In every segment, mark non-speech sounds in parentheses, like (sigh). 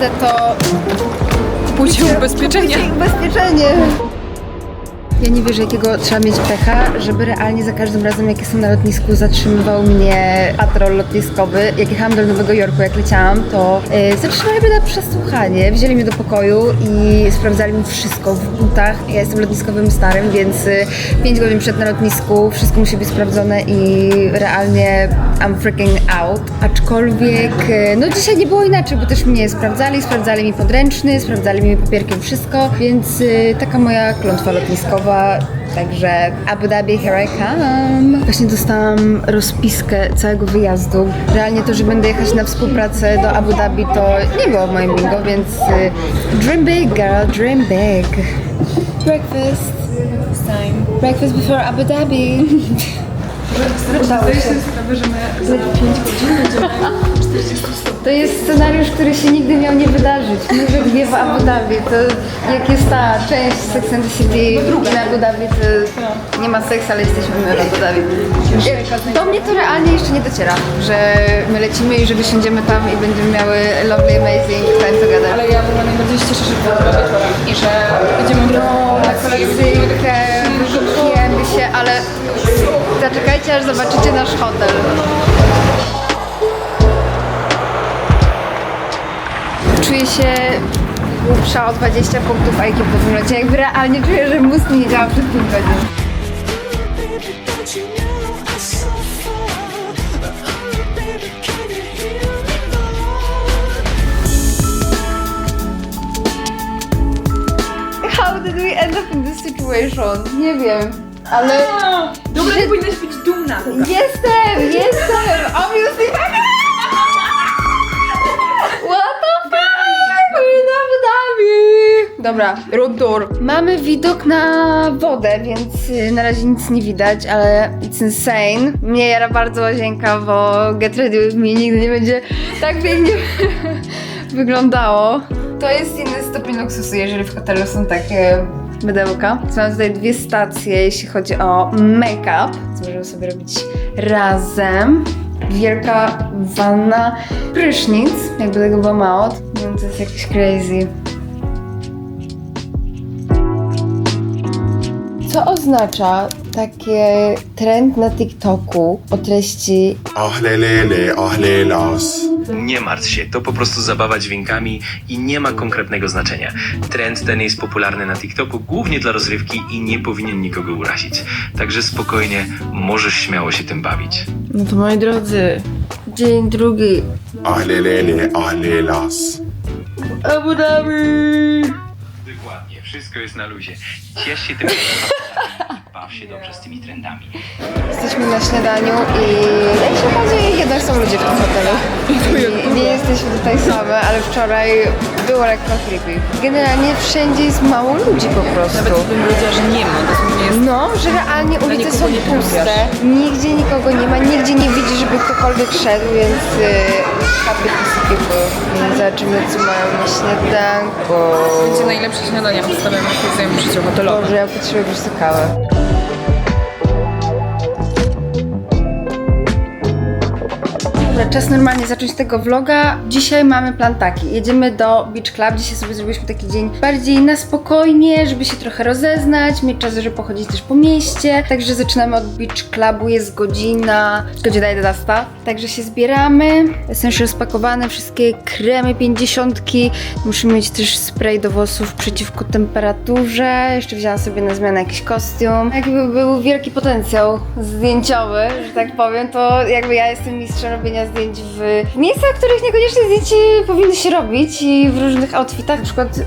ważne to Pójdźcie ubezpieczenia. ubezpieczenie. Ja nie wierzę, jakiego trzeba mieć pecha, żeby realnie za każdym razem, jak jestem na lotnisku, zatrzymywał mnie patrol lotniskowy. Jak jechałam do Nowego Jorku, jak leciałam, to yy, zatrzymali mnie na przesłuchanie. Wzięli mnie do pokoju i sprawdzali mi wszystko w butach. Ja jestem lotniskowym starym, więc y, 5 godzin przed na lotnisku wszystko musi być sprawdzone i realnie I'm freaking out. Aczkolwiek, y, no dzisiaj nie było inaczej, bo też mnie sprawdzali, sprawdzali mi podręczny, sprawdzali mi papierkiem wszystko, więc taka moja klątwa lotniskowa. Także Abu Dhabi, here I come. Właśnie dostałam rozpiskę całego wyjazdu. Realnie to, że będę jechać na współpracę do Abu Dhabi, to nie było w moim bingo, więc y, dream big, girl, dream big. Breakfast. Time. Breakfast before Abu Dhabi. Udało się. sprawę, że my za 5 godzin będziemy 40 stóp. To jest scenariusz, który się nigdy miał nie wydarzyć. Muzyk wie w Abu Dhabi. To jak jest ta część Sex and the City na Abu Dhabi, to nie ma seksu, ale jesteśmy w Abu Dhabi. Do mnie to realnie jeszcze nie dociera, że my lecimy i że wysiądziemy tam i będziemy miały lovely, amazing time together. Ale ja ogóle najbardziej się cieszę, że wieczora i że będziemy No, na kolacyjkę, wyszukujemy się, ale zaczekajcie aż zobaczycie nasz hotel. Czuję się głupsza o 20 punktów IQ po tym locie. Jakby realnie czuję, że mózg mi nie działa przez 5 godzin. How did we end up in this situation? Nie wiem, ale Dobra, ty powinnaś być dumna. jestem, jestem, obviously Dobra, room tour. Mamy widok na wodę, więc y, na razie nic nie widać, ale it's insane. Mnie jara bardzo łazienka, bo Get Ready With Me nigdy nie będzie tak pięknie (laughs) wyglądało. To jest inny stopień luksusu, jeżeli w hotelu są takie mydełka. Są tutaj dwie stacje, jeśli chodzi o make-up, co możemy sobie robić razem. Wielka wanna, prysznic, jakby tego było mało. No, to jest jakieś crazy. Co oznacza takie trend na TikToku o treści Ahlelele, ahlelas. Nie martw się, to po prostu zabawa dźwiękami i nie ma konkretnego znaczenia. Trend ten jest popularny na TikToku głównie dla rozrywki i nie powinien nikogo urazić. Także spokojnie, możesz śmiało się tym bawić. No to moi drodzy, dzień drugi. Ahlelele, ahlelas. Abu Dhabi! Wszystko jest na luzie. Ciesz się tym, (laughs) baw się dobrze z tymi trendami. Jesteśmy na śniadaniu i jak się okazuje, jednak są ludzie w tym hotelu. I nie jesteśmy tutaj same, ale wczoraj było lekko creepy. Generalnie wszędzie jest mało ludzi po prostu. Nawet bym powiedziała, że nie ma, dosłownie jest No, że realnie ulice nikogo są nie puste, nigdzie nikogo nie ma, nigdzie nie widzisz, żeby ktokolwiek szedł, więc y, happy to see people. I Zobaczymy, co mają na śniadanku. będzie najlepsze śniadanie, jedzenie w życiu hotelowym. Boże, ja potrzebuję po prostu kawę. Dobra, czas normalnie zacząć tego vloga. Dzisiaj mamy plan taki. Jedziemy do Beach Club. Dzisiaj sobie zrobiliśmy taki dzień bardziej na spokojnie, żeby się trochę rozeznać, mieć czas, żeby pochodzić też po mieście. Także zaczynamy od Beach Clubu. Jest godzina, godzina 11. Także się zbieramy. Jestem już rozpakowane, wszystkie kremy 50. Musimy mieć też spray do włosów przeciwko temperaturze. Jeszcze wzięłam sobie na zmianę jakiś kostium. Jakby był wielki potencjał zdjęciowy, że tak powiem, to jakby ja jestem mistrzem robienia zdjęć w, miejscach, w których niekoniecznie zdjęcie powinny się robić i w różnych outfitach. Na przykład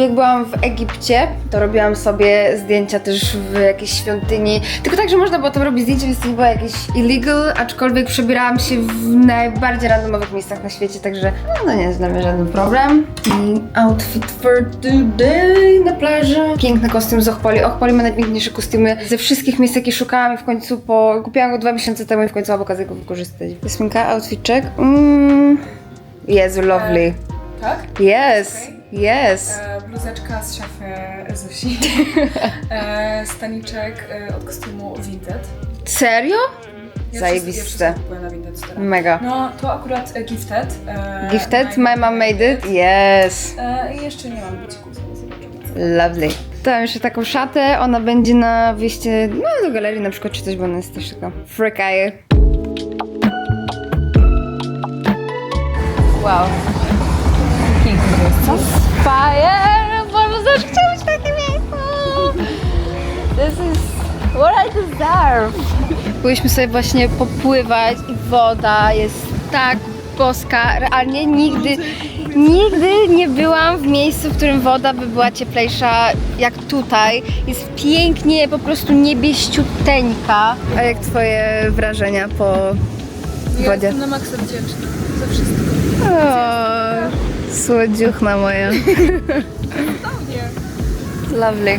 jak byłam w Egipcie, to robiłam sobie zdjęcia też w jakiejś świątyni. Tylko tak, że można było tam robić zdjęcia, więc to było jakieś illegal, aczkolwiek przebierałam się w najbardziej randomowych miejscach na świecie, także no, no nie jest dla mnie żaden problem. I outfit for today na plaży. Piękny kostium z Ochpoli. Ochpoli ma najpiękniejsze kostiumy ze wszystkich miejsc, jakie szukałam i w końcu po... Kupiłam go dwa miesiące temu i w końcu mam okazję go wykorzystać. Jasminka, outfit check. Mm. Jezu, lovely. Tak? Yes, yes. E, bluzeczka z szafy Zusi. (laughs) E, staniczek e, od kostiumu Vinted. Serio? Ja Zajebiste. wszystko- Ja wszystko na Vinted teraz. Mega. No, to akurat e, Gifted. E, Gifted, my mom made it? Yes. E, I jeszcze nie mam bucików, zobaczymy. Lovely. Mam jeszcze taką szatę, ona będzie na wyjście no, do galerii na przykład czy coś, bo ona jest też taka freakaje. Wow. Piękne miejsce. Fire! Boże, zawsze chciałam być w takim miejscu! This is what I deserve. Byliśmy sobie właśnie popływać i woda jest tak boska. Realnie nigdy, nigdy nie byłam w miejscu, w którym woda by była cieplejsza jak tutaj. Jest pięknie, po prostu niebieściuteńka. A jak twoje wrażenia po Ja wodzie? jestem na maksa wdzięczna za wszystko. O, słodziuchna moja. (laughs) Lovely.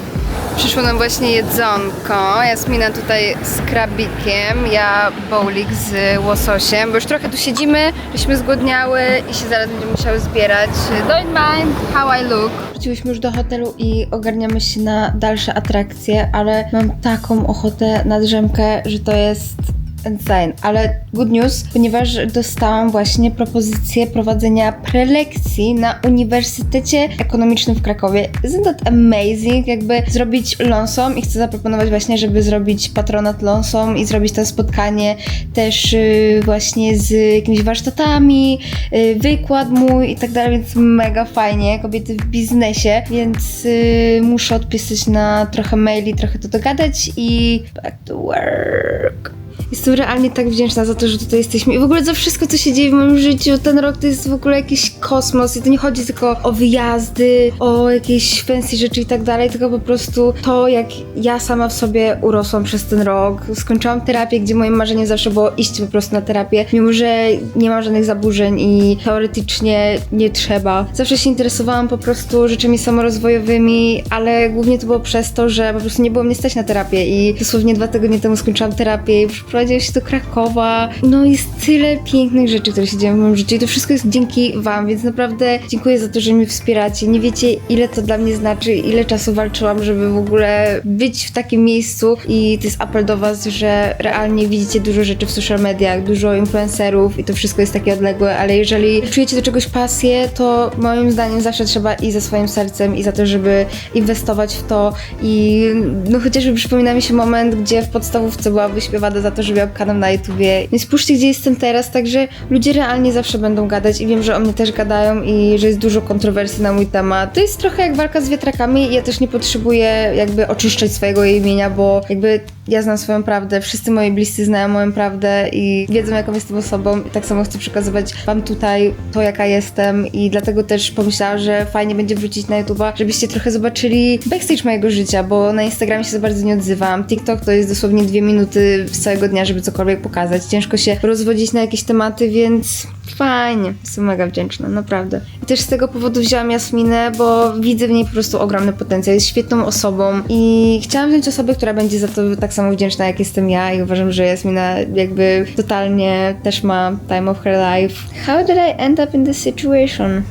Przyszło nam właśnie jedzonko. Jasmina tutaj z krabikiem, ja bowlik z łososiem, bo już trochę tu siedzimy, żeśmy zgłodniały i się zaraz będziemy musiały zbierać. Don't mind how I look. Wróciłyśmy już do hotelu i ogarniamy się na dalsze atrakcje, ale mam taką ochotę na drzemkę, że to jest insane. Ale good news, ponieważ dostałam właśnie propozycję prowadzenia prelekcji na Uniwersytecie Ekonomicznym w Krakowie. Isn't that amazing? Jakby zrobić Lonsom i chcę zaproponować właśnie, żeby zrobić patronat Lonsom i zrobić to spotkanie też y, właśnie z jakimiś warsztatami, y, wykład mój i tak dalej, więc mega fajnie. Kobiety w biznesie, więc y, muszę odpisać na trochę maili, trochę to dogadać i back to work. Jestem realnie tak wdzięczna za to, że tutaj jesteśmy i w ogóle za wszystko, co się dzieje w moim życiu. Ten rok to jest w ogóle jakiś kosmos i to nie chodzi tylko o wyjazdy, o jakieś fancy rzeczy i tak dalej, tylko po prostu to, jak ja sama w sobie urosłam przez ten rok. Skończyłam terapię, gdzie moim marzeniem zawsze było iść po prostu na terapię, mimo że nie mam żadnych zaburzeń i teoretycznie nie trzeba. Zawsze się interesowałam po prostu rzeczami samorozwojowymi, ale głównie to było przez to, że po prostu nie było mnie stać na terapię i dosłownie dwa tygodnie temu skończyłam terapię i przeprowadziłam się do Krakowa. No jest tyle pięknych rzeczy, które się dzieją w moim życiu i to wszystko jest dzięki wam, więc naprawdę dziękuję za to, że mnie wspieracie. Nie wiecie ile to dla mnie znaczy, ile czasu walczyłam, żeby w ogóle być w takim miejscu i to jest apel do was, że realnie widzicie dużo rzeczy w social mediach, dużo influencerów i to wszystko jest takie odległe, ale jeżeli czujecie do czegoś pasję, to moim zdaniem zawsze trzeba i za swoim sercem i za to, żeby inwestować w to i no chociażby przypomina mi się moment, gdzie w podstawówce była wyśpiewana za to, że miałam kanał na YouTubie. Więc spójrzcie, gdzie jestem teraz, także ludzie realnie zawsze będą gadać i wiem, że o mnie też gadają i że jest dużo kontrowersji na mój temat. To jest trochę jak walka z wiatrakami ja też nie potrzebuję jakby oczyszczać swojego imienia, bo jakby ja znam swoją prawdę, wszyscy moi bliscy znają moją prawdę i wiedzą, jaką jestem osobą i tak samo chcę przekazywać wam tutaj to, jaka jestem i dlatego też pomyślałam, że fajnie będzie wrócić na YouTube'a, żebyście trochę zobaczyli backstage mojego życia, bo na Instagramie się za bardzo nie odzywam. TikTok to jest dosłownie dwie minuty z całego dnia, żeby cokolwiek pokazać. Ciężko się rozwodzić na jakieś tematy, więc fajnie. Jestem mega wdzięczna, naprawdę. I też z tego powodu wzięłam Jasminę, bo widzę w niej po prostu ogromny potencjał. Jest świetną osobą i chciałam wziąć osobę, która będzie za to tak samo wdzięczna, jak jestem ja i uważam, że Jasmina jakby totalnie też ma time of her life. How did I end up in this situation?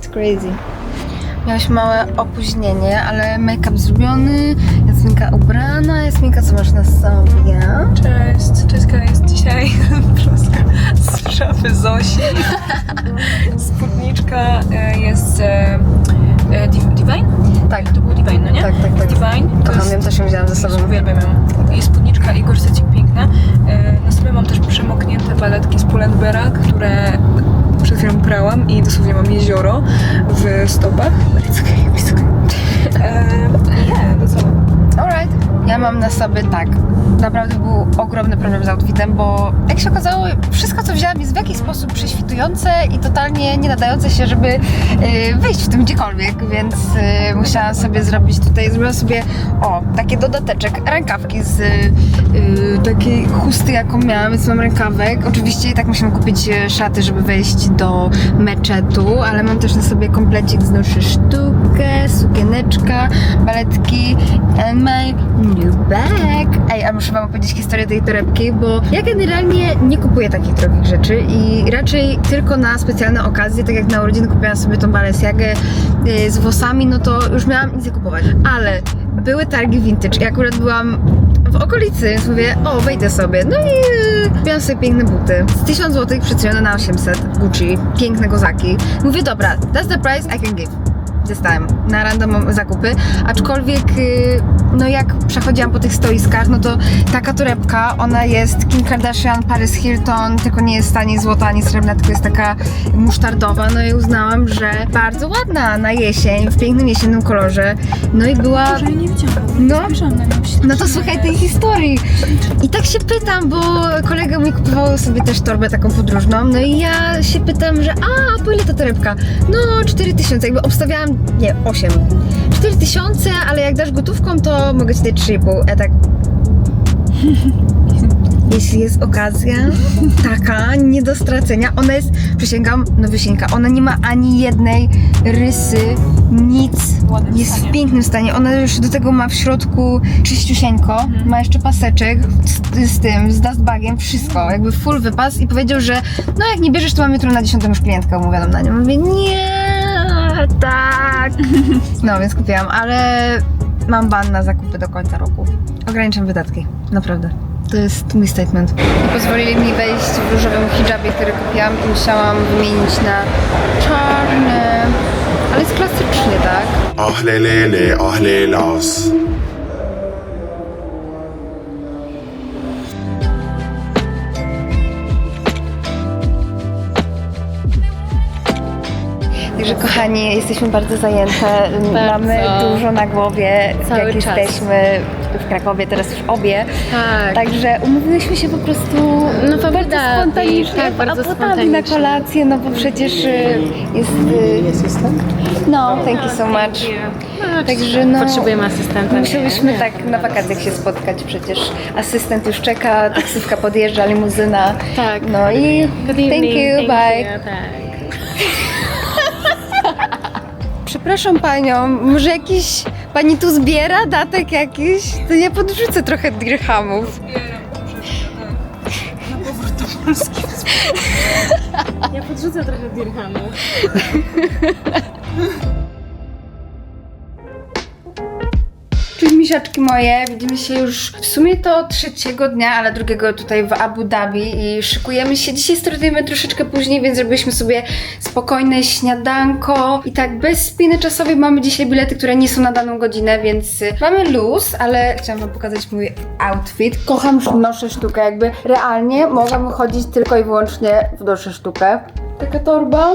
It's crazy. Miałyśmy małe opóźnienie, ale make-up zrobiony, Jasminka ubrana. Jasminka, co masz na sobie? Cześć, Cześćka jest dzisiaj (laughs) prosto z szafy Zosi. (laughs) Spódniczka e, jest e, e, Div- Divine? Tak. To był Divine, no nie? Tak, tak, tak. Divine. to Kocham jest- ją, też ją wzięłam ze sobą. Uwielbiam ją. Spódniczka i gorsecik piękne. E, na sobie mam też przemoknięte baletki z Pull&Beara, które przed chwilą prałam i dosłownie mam jezioro w stopach. It's okay, it's okay. E, nie, to co? Mam na sobie tak. Naprawdę był ogromny problem z outfitem, bo jak się okazało, wszystko co wzięłam jest w jakiś sposób prześwitujące i totalnie nie nadające się, żeby y, wyjść w tym gdziekolwiek, więc y, musiałam sobie zrobić tutaj, zrobiłam sobie o, takie dodateczek, rękawki z y, takiej chusty jaką miałam, więc mam rękawek. Oczywiście i tak musimy kupić szaty, żeby wejść do meczetu, ale mam też na sobie komplecik z noszy sztukę, sukieneczka, baletki and new bag. Ej, a muszę wam opowiedzieć historię tej torebki, bo ja generalnie nie kupuję takich drogich rzeczy i raczej tylko na specjalne okazje, tak jak na urodziny kupiłam sobie tą Balenciagę y, z włosami, no to już miałam nic nie kupować. Ale były targi vintage i akurat byłam w okolicy, więc mówię, o wejdę sobie. No i kupiłam sobie piękne buty. Z 1000 zł przecenione na 800 Gucci, piękne kozaki. Mówię, dobra, that's the price I can give. Dostałem na random zakupy, aczkolwiek yy, no jak przechodziłam po tych stoiskach, no to taka torebka, ona jest Kim Kardashian, Paris Hilton, tylko nie jest ani złota, ani srebrna, tylko jest taka musztardowa, no i uznałam, że bardzo ładna na jesień, w pięknym jesiennym kolorze, no i była... Że nie widziałam. No, no to słuchaj tej historii. I tak się pytam, bo kolega mi kupował sobie też torbę taką podróżną, no i ja się pytam, że a, po ile ta torebka? No 4000, jakby obstawiałam, nie, 8. 4000, ale jak dasz gotówką, to mogę ci dać 3,5. Ja tak... (laughs) Jeśli jest okazja taka, nie do stracenia, ona jest, przysięgam, no wysięga, ona nie ma ani jednej rysy, nic, ładnym jest w pięknym stanie. Ona już do tego ma w środku czyściusieńko, ma jeszcze paseczek z, z tym, z dustbagiem, wszystko, jakby full wypas i powiedział, że no jak nie bierzesz, to mam jutro na 10 już klientkę umówioną na nią. Mówię, nie, tak. No więc kupiłam, ale mam ban na zakupy do końca roku. Ograniczam wydatki, naprawdę. To jest mój statement. Pozwolili mi wejść w różowym hijabie, który kupiłam i musiałam wymienić na czarny, ale jest klasycznie, tak? Także kochani, jesteśmy bardzo zajęte. Mamy dużo na głowie, Cały jak czas. jesteśmy w Krakowie, teraz już obie. Tak. Także umówiłyśmy się po prostu No, bardzo Dhabi, spontanicznie, tak, bardzo Abu Dhabi na spontanicznie. kolację, no bo przecież y, jest... Jest No, thank you so much. Także no... Potrzebujemy asystenta. Musiałyśmy nie? tak na wakacjach się spotkać przecież. Asystent już czeka, taksówka podjeżdża, limuzyna. Tak. No i Good thank evening, you, thank bye. you, tak. Przepraszam panią, może jakiś pani tu zbiera datek jakiś? To ja podrzucę trochę dirhamów. Ja podrzucę trochę dirhamu. (laughs) misiaczki moje, widzimy się już w sumie to trzeciego dnia, ale drugiego tutaj w Abu Dhabi i szykujemy się. Dzisiaj startujemy troszeczkę później, więc zrobiliśmy sobie spokojne śniadanko i tak bez spiny czasowej mamy dzisiaj bilety, które nie są na daną godzinę, więc y, mamy luz, ale chciałam wam pokazać mój outfit. Kocham, że noszę sztukę, jakby realnie mogłam chodzić tylko i wyłącznie w noszę sztukę. Taka torba.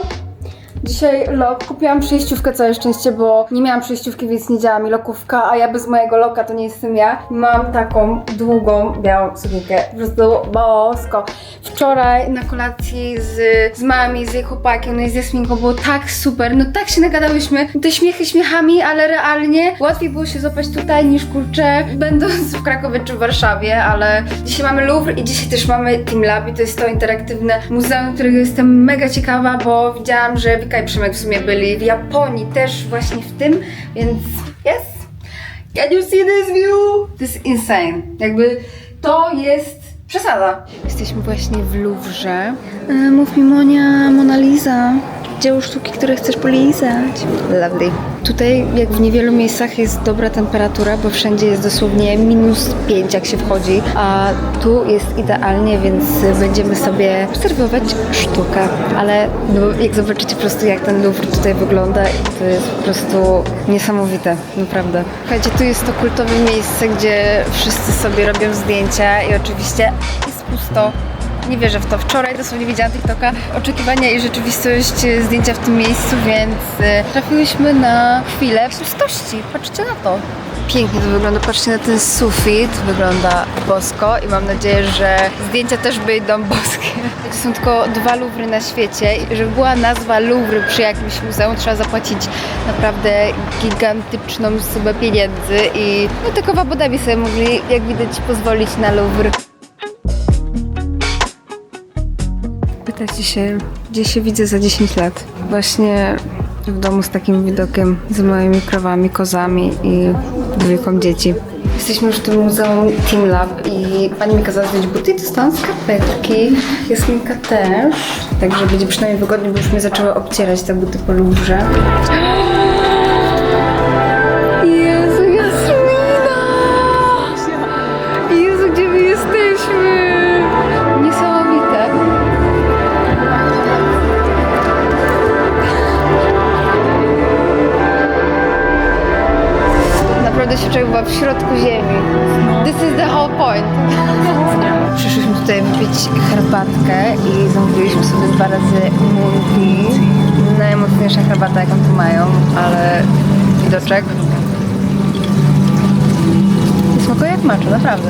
Dzisiaj lok. Kupiłam przejściówkę całe szczęście, bo nie miałam przejściówki, więc nie działa mi lokówka, a ja bez mojego loka to nie jestem ja. Mam taką długą, białą sukienkę. Po prostu bosko. Wczoraj na kolacji z, z mami, z jej chłopakiem, no i z Jasminką było tak super, no tak się nagadałyśmy. Te śmiechy śmiechami, ale realnie łatwiej było się złapać tutaj niż kurczę, będąc w Krakowie czy w Warszawie, ale dzisiaj mamy Louvre i dzisiaj też mamy Team Lab i to jest to interaktywne muzeum, którego jestem mega ciekawa, bo widziałam, że Wika i Przemek w sumie byli w Japonii też właśnie w tym, więc yes! Can you see this view? To jest insane. Jakby to jest przesada. Jesteśmy właśnie w Louvre. E, mów mi Monia, Mona Lisa. Dzieło sztuki, które chcesz polizać. Lovely. Tutaj, jak w niewielu miejscach, jest dobra temperatura, bo wszędzie jest dosłownie minus 5, jak się wchodzi, a tu jest idealnie, więc będziemy sobie obserwować sztukę. Ale no, jak zobaczycie po prostu, jak ten Louvre tutaj wygląda, to jest po prostu niesamowite, naprawdę. Słuchajcie, tu jest to kultowe miejsce, gdzie wszyscy sobie robią zdjęcia i oczywiście jest pusto. Nie wierzę w to. Wczoraj dosłownie widziałam TikToka, oczekiwania i rzeczywistość e, zdjęcia w tym miejscu, więc e, trafiłyśmy na chwilę pustości. Patrzcie na to. Pięknie to wygląda. Patrzcie na ten sufit. Wygląda bosko i mam nadzieję, że zdjęcia też będą (laughs) boskie. To są tylko dwa Louvry na świecie i żeby była nazwa Louvre przy jakimś muzeum, trzeba zapłacić naprawdę gigantyczną sumę pieniędzy i no tylko w Abu Dhabi sobie mogli, jak widać, pozwolić na Louvre. Pytacie się, gdzie się widzę za 10 lat? Właśnie w domu z takim widokiem, z moimi krowami, kozami i dwójką dzieci. Jesteśmy już w tym muzeum Team Lab i pani mi kazała zdjąć buty i dostałam skarpetki. Jasminka też. Także będzie przynajmniej wygodnie, bo już mnie zaczęły obcierać te buty po Louvre. Doświadczenie była w środku ziemi. This is the whole point. Przyszliśmy tutaj wypić herbatkę i zamówiliśmy sobie dwa razy multi. Najmocniejsza herbata, jaką tu mają, ale widoczek. Smakuje jak macza, naprawdę.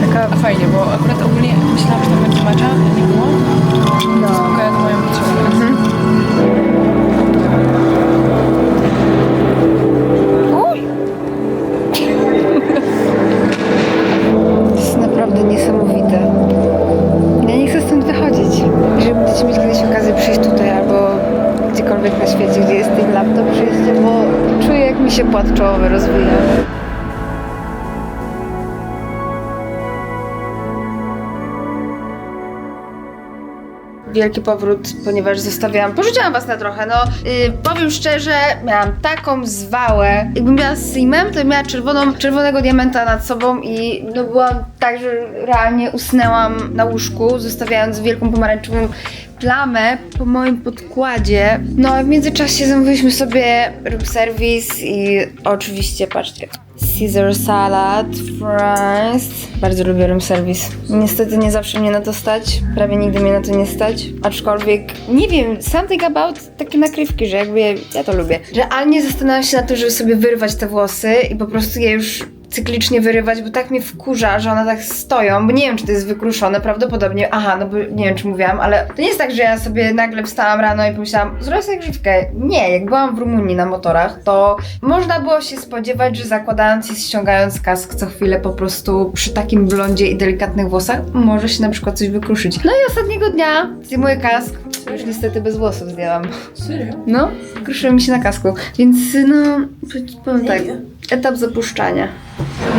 Taka, A fajnie, bo akurat ogólnie myślałam, że tam będzie macza, wielki powrót, ponieważ zostawiałam, porzuciłam was na trochę, no. Yy, powiem szczerze, miałam taką zwałę, jakbym miała z Simem, to miała czerwoną, czerwonego diamenta nad sobą i no byłam tak, że realnie usnęłam na łóżku, zostawiając wielką pomarańczową plamę po moim podkładzie. No w międzyczasie zamówiliśmy sobie room service i oczywiście, patrzcie, Caesar salad, fries. Bardzo lubię room service. Niestety nie zawsze mnie na to stać, prawie nigdy mnie na to nie stać. Aczkolwiek, nie wiem, something about takie nakrywki, że jakby ja to lubię. Realnie zastanawiam się nad tym, żeby sobie wyrwać te włosy i po prostu je już cyklicznie wyrywać, bo tak mnie wkurza, że one tak stoją, bo nie wiem, czy to jest wykruszone, prawdopodobnie, aha, no bo nie wiem, czy mówiłam, ale to nie jest tak, że ja sobie nagle wstałam rano i pomyślałam, zrobię sobie grzywkę. Nie, jak byłam w Rumunii na motorach, to można było się spodziewać, że zakładając i ściągając kask co chwilę po prostu przy takim blondzie i delikatnych włosach może się na przykład coś wykruszyć. No i ostatniego dnia zdejmuję kask, już niestety bez włosów zdjęłam. Serio? No, kruszyły mi się na kasku, więc no, powiem tak, etap zapuszczania.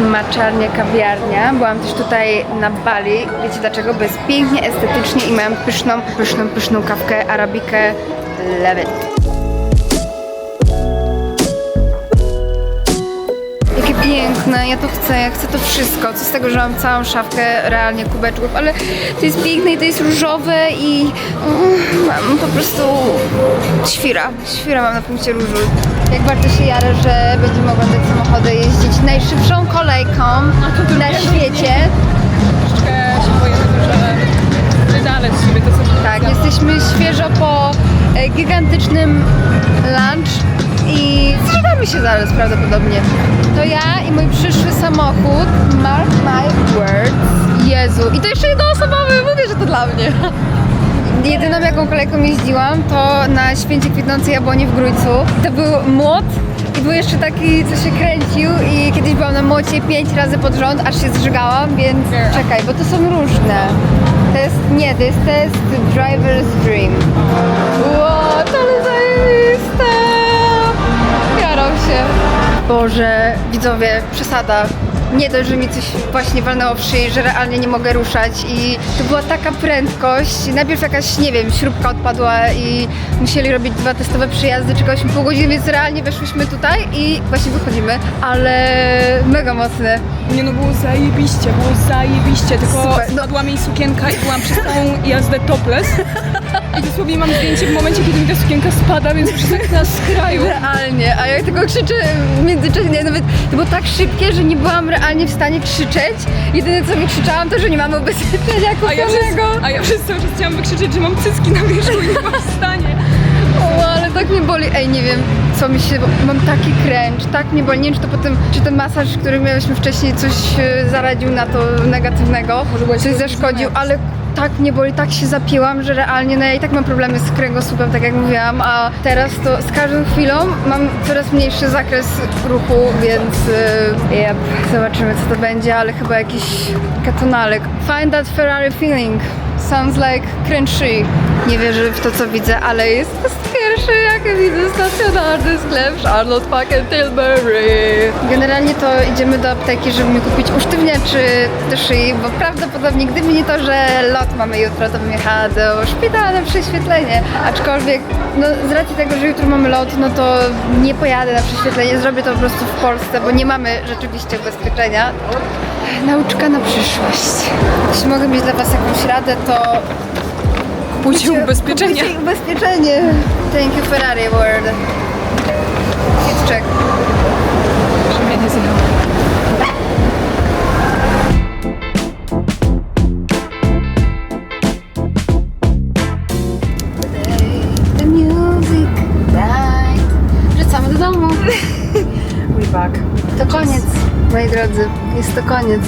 Maczarnia, kawiarnia. Byłam też tutaj na Bali. Wiecie dlaczego? Bo jest pięknie, estetycznie i mają pyszną, pyszną, pyszną kawkę, arabikę. Love it. Jakie piękne, ja to chcę, ja chcę to wszystko. Co z tego, że mam całą szafkę realnie kubeczków, ale to jest piękne i to jest różowe i mm, mam po prostu świra. Świra mam na punkcie różu. Jak bardzo się jarę, że będziemy oglądać samochody, jeździć najszybszą kolejką na świecie. Troszeczkę się boję tego, że wydaleć sobie to, co Tak, jesteśmy świeżo po e, gigantycznym lunch i zżywamy się zaraz prawdopodobnie. To ja i mój przyszły samochód, mark my words. Jezu, i to jeszcze jednoosobowy, mówię, że to dla mnie. Jedyną jaką kolejką jeździłam to na święcie kwitnącej jabłoni w Grójcu. To był młot i był jeszcze taki, co się kręcił i kiedyś byłam na młocie pięć razy pod rząd, aż się zżygałam, więc czekaj, bo to są różne. To jest, nie, to jest test Driver's Dream. Wow, to ale zajebiste! Jaram się. Boże, widzowie, przesada. Nie dość, że mi coś właśnie walnęło w że realnie nie mogę ruszać i to była taka prędkość. Najpierw jakaś, nie wiem, śrubka odpadła i musieli robić dwa testowe przyjazdy, czekałyśmy pół godziny, więc realnie weszłyśmy tutaj i właśnie wychodzimy, ale mega mocne. Nie no, było zajebiście, było zajebiście, tylko Super, no. spadła mi sukienka i byłam przez całą jazdę topless. I dosłownie mam zdjęcie w momencie, kiedy mi ta sukienka spada, więc już tak na skraju. Realnie, a ja tylko krzyczę w międzyczasie, nie, nawet to było tak szybkie, że nie byłam realnie w stanie krzyczeć. Jedyne co wykrzyczałam to, że nie mamy ubezpieczenia A ja, przez, kupionego. a ja przez cały czas chciałam wykrzyczeć, że mam cycki na wierzchu i nie mam w stanie. Tak mnie boli. Ej, nie wiem, co mi się... Mam taki kręcz, tak mnie boli. Nie wiem, czy to potem, czy ten masaż, który mieliśmy wcześniej, coś e, zaradził na to negatywnego, byłaś coś zaszkodził, ale tak mnie boli, tak się zapięłam, że realnie no ja i tak mam problemy z kręgosłupem, tak jak mówiłam, a teraz to z każdą chwilą mam coraz mniejszy zakres ruchu, więc yep, zobaczymy co to będzie, ale chyba jakiś katonalek. Find that Ferrari feeling. Sounds like crunchy. Nie wierzę w to, co widzę, ale jest pierwszy, jak widzę, stacjonarny sklep Charlotte and Tilbury. Generalnie to idziemy do apteki, żeby mi kupić usztywniaczy do szyi, bo prawdopodobnie gdyby nie to, że lot mamy jutro, to bym jechała do szpitala na prześwietlenie. Aczkolwiek, no z racji tego, że jutro mamy lot, no to nie pojadę na prześwietlenie, zrobię to po prostu w Polsce, bo nie mamy rzeczywiście ubezpieczenia. Nauczka na przyszłość. Jeśli mogę mieć dla Was jakąś radę, to Kupujcie ubezpieczenie. Kupujcie ubezpieczenie. Thank you Ferrari World. Hit check. Brzmienie (laughs) znowu. To koniec, moi drodzy. Jest to koniec.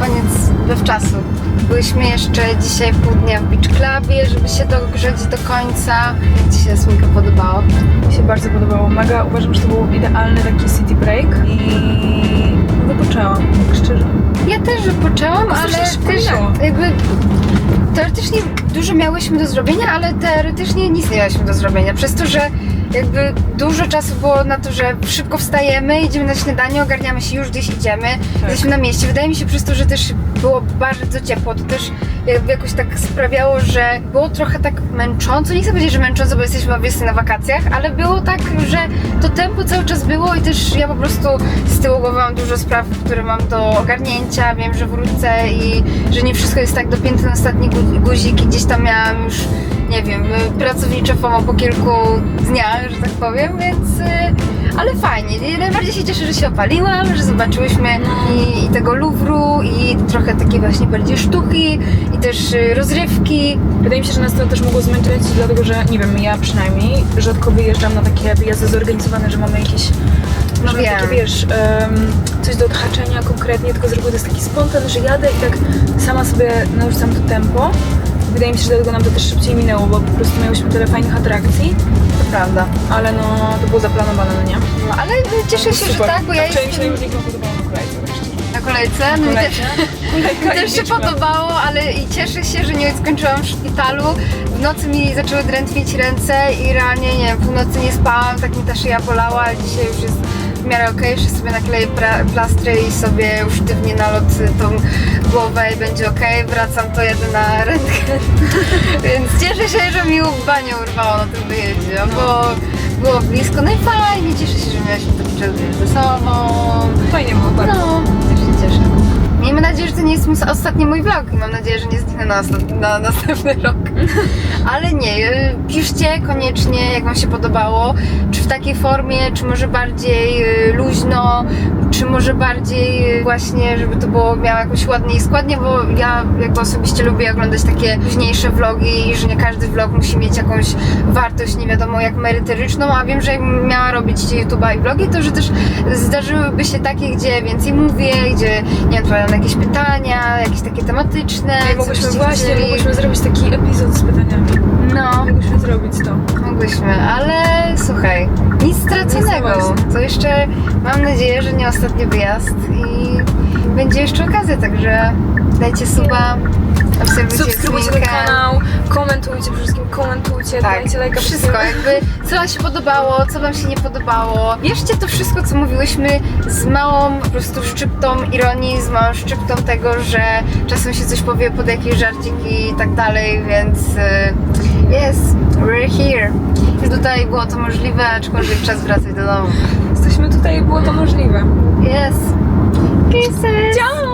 Koniec we wczasu. Byliśmy jeszcze dzisiaj pół dnia w Beach Clubie, żeby się dogrzeć do końca. Jak Ci się Jasminka podobało? Mi się bardzo podobało. Mega uważam, że to był idealny taki city break i wypoczęłam, tak szczerze. Ja też wypoczęłam, ale też jakby teoretycznie dużo miałyśmy do zrobienia, ale teoretycznie nic nie miałyśmy do zrobienia. Przez to, że jakby dużo czasu było na to, że szybko wstajemy, idziemy na śniadanie, ogarniamy się, już gdzieś idziemy, jesteśmy na mieście. Wydaje mi się przez to, że też było bardzo ciepło, to też jakby jakoś tak sprawiało, że było trochę tak męcząco. Nie chcę powiedzieć, że męcząco, bo jesteśmy obecnie na wakacjach, ale było tak, że to tempo cały czas było i też ja po prostu z tyłu głowy mam dużo spraw, które mam do ogarnięcia, wiem, że wrócę i że nie wszystko jest tak dopięte na ostatni gu- guzik i gdzieś tam miałam już, nie wiem, pracownicze FOMO po kilku dniach, że tak powiem, więc... y, Ale fajnie, najbardziej się cieszę, że się opaliłam, że zobaczyłyśmy i, i tego Louvru i trochę takiej właśnie bardziej sztuki i też y, rozrywki. Wydaje mi się, że nas to też mogło zmęczyć, dlatego że, nie wiem, ja przynajmniej rzadko wyjeżdżam na takie wyjazdy zorganizowane, że mamy jakieś No że wiem. takie, wiesz, em, coś do odhaczenia konkretnie, tylko z reguły to jest taki spontan, że jadę i tak sama sobie narzucam to tempo. Wydaje mi się, że dlatego nam to też szybciej minęło, bo po prostu miałyśmy tyle fajnych atrakcji, To prawda. ale no to było zaplanowane, no nie? No, ale cieszę się, że Super. tak, bo ja A wczoraj mi się jestem najbardziej podobało na kolejce wreszcie. na kolejce. No (laughs) mi też, Kolejka mi i też się liczba. podobało, ale i cieszę się, że nie skończyłam w szpitalu. W nocy mi zaczęły drętwić ręce i realnie, nie wiem, północy nie spałam, tak mi ta szyja bolała, ale dzisiaj już jest w miarę okej, jeszcze sobie nakleję pra- plastry i sobie już sztywnie na lot tą głowę i będzie okej, wracam, to jedę na rentgen. (laughs) Więc cieszę się, że mi banie urwało na tym wyjeździe, bo było blisko, no i fajnie, cieszę się, że miałyśmy taki czas ze sobą. Fajnie było bardzo. No. Miejmy nadzieję, że to nie jest ostatni mój vlog i mam nadzieję, że nie zginę na, na następny (laughs) rok. Ale nie, y, piszcie koniecznie, jak Wam się podobało. Czy w takiej formie, czy może bardziej y, luźno, czy może bardziej y, właśnie, żeby to było miało jakoś ładniej i składnie, bo ja jakby osobiście lubię oglądać takie luźniejsze vlogi i że nie każdy vlog musi mieć jakąś wartość, nie wiadomo jak merytoryczną, a wiem, że jakbym miała robić YouTube'a i vlogi, to że też zdarzyłyby się takie, gdzie więcej mówię, gdzie nie na jakieś pytania, jakieś takie tematyczne. Ej, ci właśnie, chcieli. zrobić taki epizod z pytaniami. No, Mogłyśmy zrobić to. mogłyśmy, ale słuchaj, nic straconego. To jeszcze mam nadzieję, że nie ostatni wyjazd i będzie jeszcze okazja, także dajcie suba, Subskrybujcie ten kanał, komentujcie, przede wszystkim komentujcie, Tak, dajcie lajka. wszystko, jakby co Wam się podobało, co Wam się nie podobało. Bierzcie to wszystko, co mówiłyśmy z małą po prostu szczyptą ironii, z małą szczyptą tego, że czasem się coś powie pod jakieś żarciki i tak dalej, więc y, yes, we're here. I tutaj było to możliwe, aczkolwiek czas wracać do domu. Jesteśmy tutaj, było to możliwe. Yes. Kisses! Ciao!